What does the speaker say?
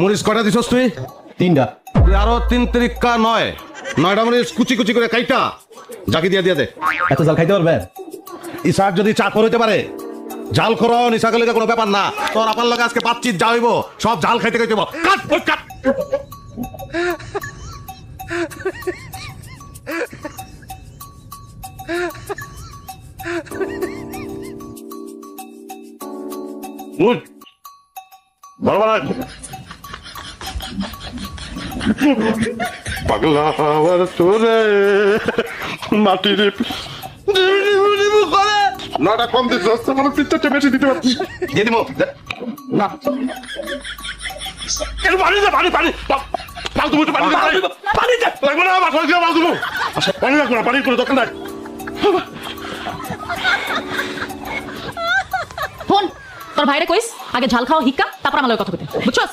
মরিচ কটা দিছস তুই? তিনটা। তুই আরও তিন তিরিকা নয়। নয়টা মরিচ কুচি কুচি করে কাইটা। জাকি দিয়া দিয়া দে। এত জাল খাইতে পারবেন ইসাক যদি চাকর হইতে পারে জাল খরন ইসাকের লেগে কোনো ব্যাপার না। তোর আপার লগে আজকে পাচ্ছিস যা হইব সব জাল খাইতে খাইতে বল। কাট কাট। উঠ। বড় বড়। পাগলা আমার তোরে। মাটির নটা কম দিস আমার পিঠটা বেশি দিতে পারছি দিয়ে দিব না। পানি দে পানি পানি পাল তুমি পানি পানি পানি দে লাগবে না আমার ঘরে পাল তুমি পানি রাখো না পানি করে দোকান নাই ফোন তোর ভাইরে কইস আগে ঝাল খাওয়া হিক্কা তারপর আমার কথা কইতে বুঝছস?